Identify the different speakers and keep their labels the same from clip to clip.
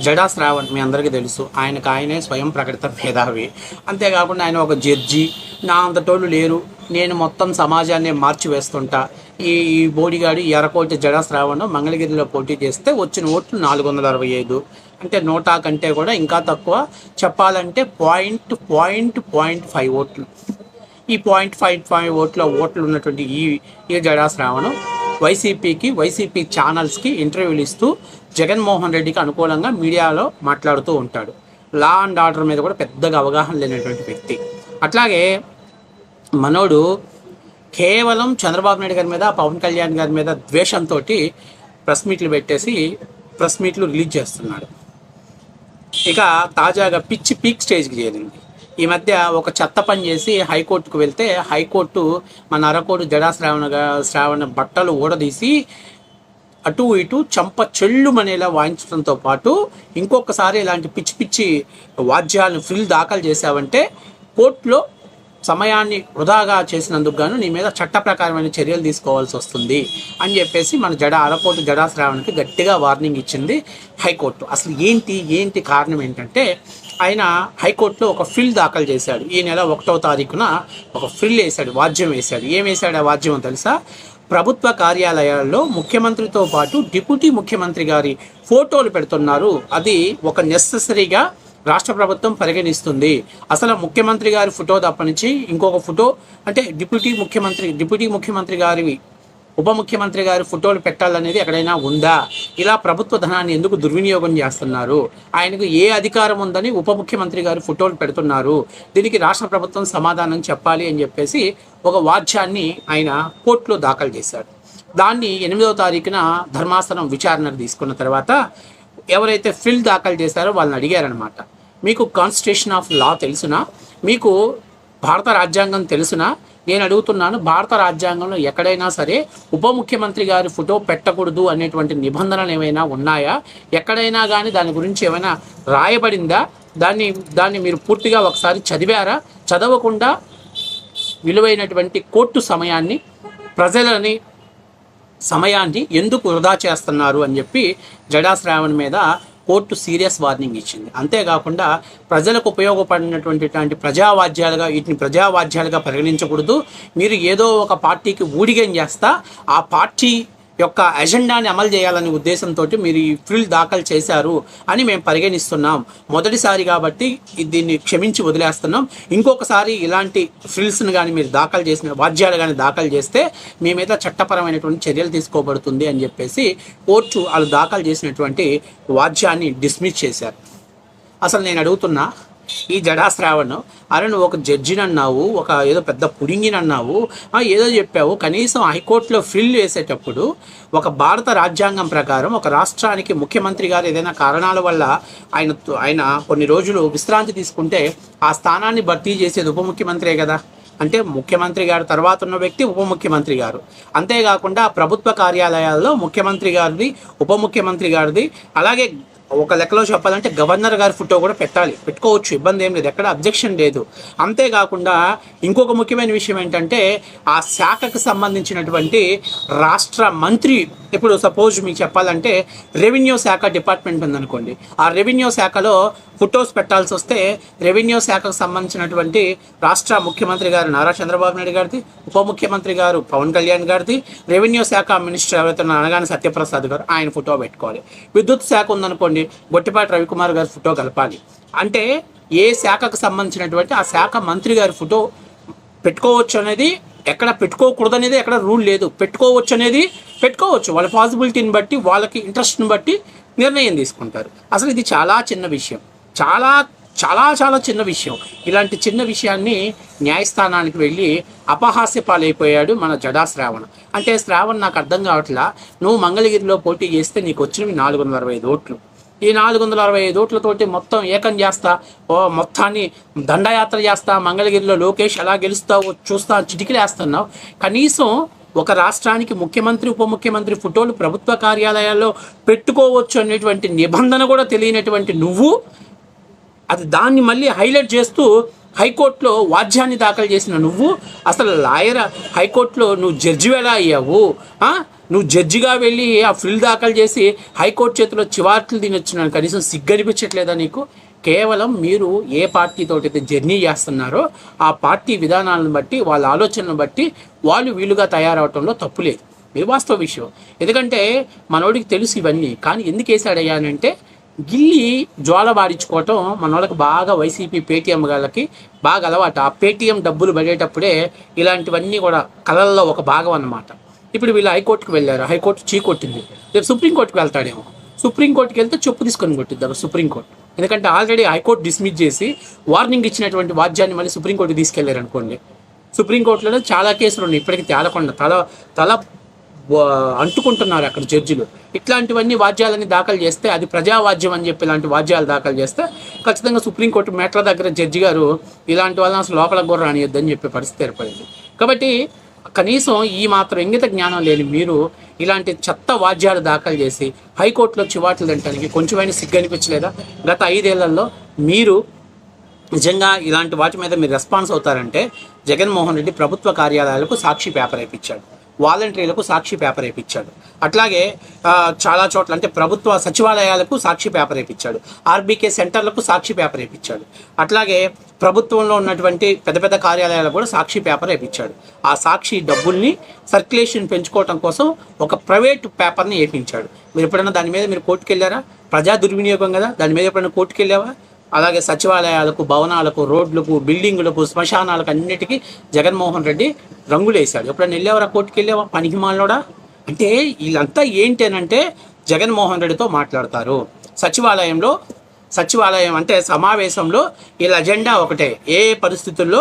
Speaker 1: జడా శ్రావణ్ మీ అందరికీ తెలుసు ఆయనకు ఆయనే స్వయం ప్రకటిత మేధావి. అంతేకాకుండా ఆయన ఒక జడ్జి. నా అంతటోళ్ళు లేరు. నేను మొత్తం సమాజాన్ని మార్చివేస్తుంటా. ఈ ఈ బోడిగాడు ఎర్రకోటి జడా శ్రావణ్ మంగళగిరిలో పోటీ చేస్తే వచ్చిన ఓట్లు నాలుగు వందల అరవై ఐదు. అంటే నోటా కంటే కూడా ఇంకా తక్కువ. చెప్పాలంటే పాయింట్ పాయింట్ పాయింట్ ఫైవ్ ఓట్లు. ఈ పాయింట్ ఫైవ్ ఫైవ్ ఓట్ల ఓట్లు ఉన్నటువంటి ఈ ఈ జడా శ్రావణం వైసీపీకి వైసీపీ ఛానల్స్కి ఇంటర్వ్యూలు ఇస్తూ జగన్మోహన్ రెడ్డికి అనుకూలంగా మీడియాలో మాట్లాడుతూ ఉంటాడు. లా అండ్ ఆర్డర్ మీద కూడా పెద్దగా అవగాహన లేనటువంటి వ్యక్తి. అట్లాగే మనోడు కేవలం చంద్రబాబు నాయుడు గారి మీద పవన్ కళ్యాణ్ గారి మీద ద్వేషంతో ప్రెస్ మీట్లు పెట్టేసి ప్రెస్ మీట్లు రిలీజ్ చేస్తున్నాడు. ఇక తాజాగా పిచ్చి పీక్ స్టేజ్కి చేరింది. ఈ మధ్య ఒక చెత్త పని చేసి హైకోర్టుకు వెళ్తే హైకోర్టు మన అరకోడు జడా శ్రావణ శ్రావణ బట్టలు ఊడదీసి అటు ఇటు చంప చెల్లుమనేలా వాయించడంతో పాటు ఇంకొకసారి ఇలాంటి పిచ్చి పిచ్చి వాద్యాలను ఫ్రిల్ దాఖలు చేశావంటే కోర్టులో సమయాన్ని వృధాగా చేసినందుకు గాను నీ మీద చట్ట ప్రకారమైన చర్యలు తీసుకోవాల్సి వస్తుంది అని చెప్పేసి మన జడ అరకోటు జడా శ్రావణకి గట్టిగా వార్నింగ్ ఇచ్చింది హైకోర్టు. అసలు ఏంటి ఏంటి కారణం ఏంటంటే ఆయన హైకోర్టులో ఒక ఫిల్ దాఖలు చేశాడు. ఈ నెల ఒకటో తారీఖున ఒక ఫిల్ వేశాడు వాద్యం వేశాడు. ఏం వేశాడు ఆ వాద్యం తెలుసా? ప్రభుత్వ కార్యాలయాల్లో ముఖ్యమంత్రితో పాటు డిప్యూటీ ముఖ్యమంత్రి గారి ఫోటోలు పెడుతున్నారు. అది ఒక నెససరీగా రాష్ట్ర ప్రభుత్వం పరిగణిస్తుంది. అసలు ముఖ్యమంత్రి గారి ఫోటో తప్పనించి ఇంకొక ఫోటో అంటే డిప్యూటీ ముఖ్యమంత్రి డిప్యూటీ ముఖ్యమంత్రి గారి ఉప ముఖ్యమంత్రి గారి ఫోటోలు పెట్టాలనేది ఎక్కడైనా ఉందా? ఇలా ప్రభుత్వ ధనాన్ని ఎందుకు దుర్వినియోగం చేస్తున్నారు? ఆయనకు ఏ అధికారం ఉందని ఉప ముఖ్యమంత్రి గారు ఫోటోలు పెడుతున్నారు. దీనికి రాష్ట్ర ప్రభుత్వం సమాధానం చెప్పాలి అని చెప్పేసి ఒక వాద్యాన్ని ఆయన కోర్టులో దాఖలు చేశాడు దాన్ని ఎనిమిదవ తారీఖున ధర్మాసనం విచారణకు తీసుకున్న తర్వాత ఎవరైతే ఫిల్ దాఖలు చేశారో వాళ్ళని అడిగారనమాట మీకు కాన్స్టిట్యూషన్ ఆఫ్ లా తెలుసునా? మీకు భారత రాజ్యాంగం తెలుసునా? నేను అడుగుతున్నాను భారత రాజ్యాంగంలో ఎక్కడైనా సరే ఉప ముఖ్యమంత్రి గారి ఫోటో పెట్టకూడదు అనేటువంటి నిబంధనలు ఏమైనా ఉన్నాయా? ఎక్కడైనా కానీ దాని గురించి ఏమైనా రాయబడిందా? దాన్ని దాన్ని మీరు పూర్తిగా ఒకసారి చదివారా? చదవకుండా విలువైనటువంటి కోర్టు సమయాన్ని ప్రజలని సమయాన్ని ఎందుకు వృధా చేస్తున్నారు అని చెప్పి జడా శ్రావణ్ మీద కోర్టు సీరియస్ వార్నింగ్ ఇచ్చింది. అంతేకాకుండా ప్రజలకు ఉపయోగపడినటువంటి ప్రజావాద్యాలుగా వీటిని ప్రజావాద్యాలుగా పరిగణించకూడదు. మీరు ఏదో ఒక పార్టీకి ఊడిగం చేస్తా ఆ పార్టీ యొక్క ఎజెండాని అమలు చేయాలనే ఉద్దేశంతో మీరు ఈ ఫిల్ దాఖలు చేశారు అని మేము పరిగణిస్తున్నాం. మొదటిసారి కాబట్టి దీన్ని క్షమించి వదిలేస్తున్నాం. ఇంకొకసారి ఇలాంటి ఫిల్స్ను కానీ మీరు దాఖలు చేసిన వాద్యాలు కానీ దాఖలు చేస్తే మీ మీద చట్టపరమైనటువంటి చర్యలు తీసుకోబడుతుంది అని చెప్పేసి కోర్టు వాళ్ళు దాఖలు చేసినటువంటి వాద్యాన్ని డిస్మిస్ చేశారు. అసలు నేను అడుగుతున్నా ఈ జడాశ్రావణ్ అరే నువ్వు ఒక జడ్జిని అన్నావు ఒక ఏదో పెద్ద పుడింగిని అన్నావు ఏదో చెప్పావు కనీసం హైకోర్టులో ఫిల్ వేసేటప్పుడు ఒక భారత రాజ్యాంగం ప్రకారం ఒక రాష్ట్రానికి ముఖ్యమంత్రి గారు ఏదైనా కారణాల వల్ల ఆయన ఆయన కొన్ని రోజులు విశ్రాంతి తీసుకుంటే ఆ స్థానాన్ని భర్తీ చేసేది ఉప ముఖ్యమంత్రే కదా. అంటే ముఖ్యమంత్రి గారు తర్వాత ఉన్న వ్యక్తి ఉప ముఖ్యమంత్రి గారు. అంతేకాకుండా ప్రభుత్వ కార్యాలయాల్లో ముఖ్యమంత్రి గారిది ఉప ముఖ్యమంత్రి గారిది అలాగే ఒక లెక్కలో చెప్పాలంటే గవర్నర్ గారి ఫోటో కూడా పెట్టాలి. పెట్టుకోవచ్చు ఇబ్బంది ఏం లేదు. ఎక్కడ అబ్జెక్షన్ లేదు. అంతేకాకుండా ఇంకొక ముఖ్యమైన విషయం ఏంటంటే ఆ శాఖకు సంబంధించినటువంటి రాష్ట్ర మంత్రి ఇప్పుడు సపోజ్ మీకు చెప్పాలంటే రెవెన్యూ శాఖ డిపార్ట్మెంట్ ఉందనుకోండి. ఆ రెవెన్యూ శాఖలో ఫొటోస్ పెట్టాల్సి వస్తే రెవెన్యూ శాఖకు సంబంధించినటువంటి రాష్ట్ర ముఖ్యమంత్రి గారు నారా చంద్రబాబు నాయుడు గారిది ఉప ముఖ్యమంత్రి గారు పవన్ కళ్యాణ్ గారిది రెవెన్యూ శాఖ మినిస్టర్ ఎవరైతే అనగానే సత్యప్రసాద్ గారు ఆయన ఫోటో పెట్టుకోవాలి. విద్యుత్ శాఖ ఉందనుకోండి గొట్టిపాటి రవికుమార్ గారి ఫోటో కలపాలి. అంటే ఏ శాఖకు సంబంధించినటువంటి ఆ శాఖ మంత్రి గారి ఫోటో పెట్టుకోవచ్చు అనేది ఎక్కడ పెట్టుకోకూడదు అనేది ఎక్కడ రూల్ లేదు. పెట్టుకోవచ్చు అనేది పెట్టుకోవచ్చు. వాళ్ళ పాసిబిలిటీని బట్టి వాళ్ళకి ఇంట్రెస్ట్ని బట్టి నిర్ణయం తీసుకుంటారు. అసలు ఇది చాలా చిన్న విషయం. చాలా చాలా చాలా చిన్న విషయం. ఇలాంటి చిన్న విషయాన్ని న్యాయస్థానానికి వెళ్ళి అపహాస్య పాలైపోయాడు మన జడా శ్రావణ్. అంటే శ్రావణ్ నాకు అర్థం కావట్లా నువ్వు మంగళగిరిలో పోటీ చేస్తే నీకు వచ్చినవి నాలుగు వందల అరవై ఐదు ఓట్లు. ఈ నాలుగు వందల అరవై ఐదు ఓట్లతోటి మొత్తం ఏకం చేస్తా ఓ మొత్తాన్ని దండయాత్ర చేస్తా మంగళగిరిలో లోకేష్ ఎలా గెలుస్తావో చూస్తా చిటికిలేస్తున్నావు కనీసం ఒక రాష్ట్రానికి ముఖ్యమంత్రి ఉప ముఖ్యమంత్రి ఫోటోలు ప్రభుత్వ కార్యాలయాల్లో పెట్టుకోవచ్చు అనేటువంటి నిబంధన కూడా తెలియనటువంటి నువ్వు అది దాన్ని మళ్ళీ హైలైట్ చేస్తూ హైకోర్టులో వాద్యాన్ని దాఖలు చేసిన నువ్వు అసలు లాయర్ హైకోర్టులో నువ్వు జడ్జి ఎలా అయ్యావు? నువ్వు జడ్జిగా వెళ్ళి ఆ ఫిల్ దాఖలు చేసి హైకోర్టు చేతిలో చివాట్లు తినొచ్చిన కనీసం సిగ్గనిపించట్లేదా నీకు? కేవలం మీరు ఏ పార్టీతోటి అయితే జర్నీ చేస్తున్నారో ఆ పార్టీ విధానాలను బట్టి వాళ్ళ ఆలోచనను బట్టి వాళ్ళు వీలుగా తయారవటంలో తప్పు లేదు. ఇది వాస్తవ విషయం. ఎందుకంటే మనోడికి తెలుసు ఇవన్నీ. కానీ ఎందుకు వేసాడయ్యా అని అంటే గిల్లి జ్వాల బారించుకోవటం మన వాళ్ళకి బాగా వైసీపీ పేటీఎం వాళ్ళకి బాగా అలవాటు. ఆ పేటీఎం డబ్బులు పడేటప్పుడే ఇలాంటివన్నీ కూడా కళల్లో ఒక భాగం అన్నమాట. ఇప్పుడు వీళ్ళు హైకోర్టుకు వెళ్ళారు. హైకోర్టు చీ కొట్టింది రేపు సుప్రీంకోర్టుకు వెళ్తాడేమో. సుప్రీంకోర్టుకి వెళ్తే చెప్పు తీసుకొని కొట్టిద్దారు సుప్రీంకోర్టు. ఎందుకంటే ఆల్రెడీ హైకోర్టు డిస్మిస్ చేసి వార్నింగ్ ఇచ్చినటువంటి వాద్యాన్ని మళ్ళీ సుప్రీంకోర్టు తీసుకెళ్ళారు అనుకోండి సుప్రీంకోర్టులో చాలా కేసులు ఉన్నాయి. ఇప్పటికీ తేలకుండా తల తల అంటుకుంటున్నారు అక్కడ జడ్జిలు. ఇట్లాంటివన్నీ వాద్యాలని దాఖలు చేస్తే అది ప్రజావాద్యం అని చెప్పి ఇలాంటి వాద్యాలు దాఖలు చేస్తే ఖచ్చితంగా సుప్రీంకోర్టు మెట్ల దగ్గర జడ్జి గారు ఇలాంటి వాళ్ళని అసలు లోపలికి కూడా రానియొద్దని చెప్పే పరిస్థితి ఏర్పడింది. కాబట్టి కనీసం ఈ మాత్రం ఇంగిత జ్ఞానం లేని మీరు ఇలాంటి చెత్త వాద్యాలు దాఖలు చేసి హైకోర్టులో చివాట్లు తినడానికి కొంచెమైనా సిగ్గు అనిపించలేదా గత ఐదేళ్ళలో మీరు నిజంగా ఇలాంటి వాటి మీద మీరు రెస్పాన్స్ అవుతారంటే జగన్మోహన్ రెడ్డి ప్రభుత్వ కార్యాలయాలకు సాక్షి పేపర్ అయిపించాడు వాలంటీర్లకు సాక్షి పేపర్ వేయించాడు అట్లాగే చాలా చోట్ల అంటే ప్రభుత్వ సచివాలయాలకు సాక్షి పేపర్ వేయించాడు ఆర్బీకే సెంటర్లకు సాక్షి పేపర్ వేయించాడు అట్లాగే ప్రభుత్వంలో ఉన్నటువంటి పెద్ద పెద్ద కార్యాలయాలకు కూడా సాక్షి పేపర్ వేయించాడు ఆ సాక్షి డబ్బుల్ని సర్క్యులేషన్ పెంచుకోవటం కోసం ఒక ప్రైవేట్ పేపర్ని వేయించాడు మీరు ఎప్పుడైనా దాని మీద మీరు కోర్టుకు వెళ్ళారా ప్రజా దుర్వినియోగం కదా దాని మీద ఎప్పుడైనా కోర్టుకు వెళ్ళావా అలాగే సచివాలయాలకు భవనాలకు రోడ్లకు బిల్డింగులకు శ్మశానాలకు అన్నిటికీ జగన్మోహన్ రెడ్డి రంగులేశాడు. ఎప్పుడైనా వెళ్ళేవరా కోర్టుకు వెళ్ళావా పనికిమాలోడా అంటే వీళ్ళంతా ఏంటి అని అంటే జగన్మోహన్ రెడ్డితో మాట్లాడతారు. సచివాలయంలో సచివాలయం అంటే సమావేశంలో వీళ్ళ అజెండా ఒకటే. ఏ పరిస్థితుల్లో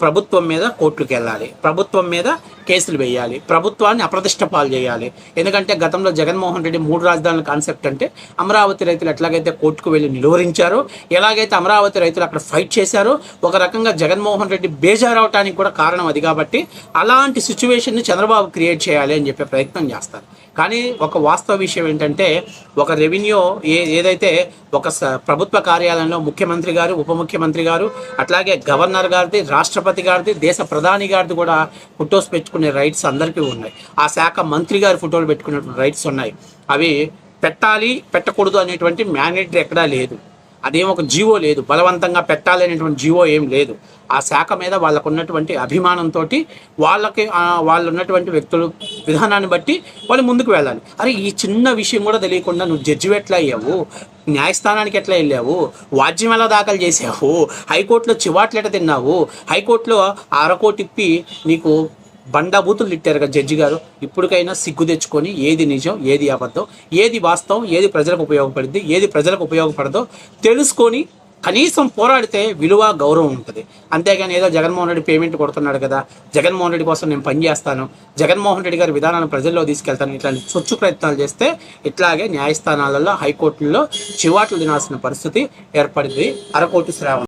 Speaker 1: ప్రభుత్వం మీద కోర్టుకు వెళ్ళాలి ప్రభుత్వం మీద కేసులు వేయాలి. ప్రభుత్వాన్ని అప్రతిష్ట పాలు చేయాలి. ఎందుకంటే గతంలో జగన్మోహన్ రెడ్డి మూడు రాజధానుల కాన్సెప్ట్ అంటే అమరావతి రైతులు ఎట్లాగైతే కోర్టుకు వెళ్ళి నిలువరించారో ఎలాగైతే అమరావతి రైతులు అక్కడ ఫైట్ చేశారో ఒక రకంగా జగన్మోహన్ రెడ్డి బేజారవటానికి కూడా కారణం అది కాబట్టి అలాంటి సిచ్యువేషన్ని చంద్రబాబు క్రియేట్ చేయాలి అని చెప్పే ప్రయత్నం చేస్తారు. కానీ ఒక వాస్తవ విషయం ఏంటంటే ఒక రెవెన్యూ ఏ ఏదైతే ఒక స- ప్రభుత్వ కార్యాలయంలో ముఖ్యమంత్రి గారు ఉప ముఖ్యమంత్రి గారు అట్లాగే గవర్నర్ గారిది రాష్ట్రపతి గారిది దేశ ప్రధాని గారిది కూడా ఫొటోస్ పెట్టుకునే రైట్స్ అందరికీ ఉన్నాయి. ఆ శాఖ మంత్రి గారి ఫోటోలు పెట్టుకునే రైట్స్ ఉన్నాయి. అవి పెట్టాలి పెట్టకూడదు అనేటువంటి మ్యాండేటరీ ఎక్కడా లేదు. అదేం ఒక జీవో లేదు బలవంతంగా పెట్టాలనేటువంటి జీవో ఏం లేదు. ఆ శాఖ మీద వాళ్ళకు ఉన్నటువంటి అభిమానంతో వాళ్ళకి వాళ్ళు ఉన్నటువంటి వ్యక్తులు విధానాన్ని బట్టి వాళ్ళు ముందుకు వెళ్ళాలి. అరే ఈ చిన్న విషయం కూడా తెలియకుండా నువ్వు జడ్జివి ఎట్లా అయ్యావు? న్యాయస్థానానికి ఎట్లా వెళ్ళావు? వాద్యం ఎలా దాఖలు చేసావు హైకోర్టులో చివాట్లు ఎట్లా తిన్నావు? హైకోర్టులో అరకోటిప్పి నీకు బండాబూతులు తిట్టారు కదా జడ్జి గారు. ఇప్పటికైనా సిగ్గు తెచ్చుకొని ఏది నిజం ఏది అబద్ధం ఏది వాస్తవం ఏది ప్రజలకు ఉపయోగపడింది ఏది ప్రజలకు ఉపయోగపడదో తెలుసుకొని కనీసం పోరాడితే విలువ గౌరవం ఉంటుంది. అంతేగాని ఏదో జగన్మోహన్ రెడ్డి పేమెంట్ కొడుతున్నాడు కదా జగన్మోహన్ రెడ్డి కోసం నేను పనిచేస్తాను జగన్మోహన్ రెడ్డి గారి విధానాన్ని ప్రజల్లో తీసుకెళ్తాను ఇట్లాంటి చొచ్చు ప్రయత్నాలు చేస్తే ఇట్లాగే న్యాయస్థానాలలో హైకోర్టుల్లో చివాట్లు తినాల్సిన పరిస్థితి ఏర్పడింది. అరకోటి శ్రావణం.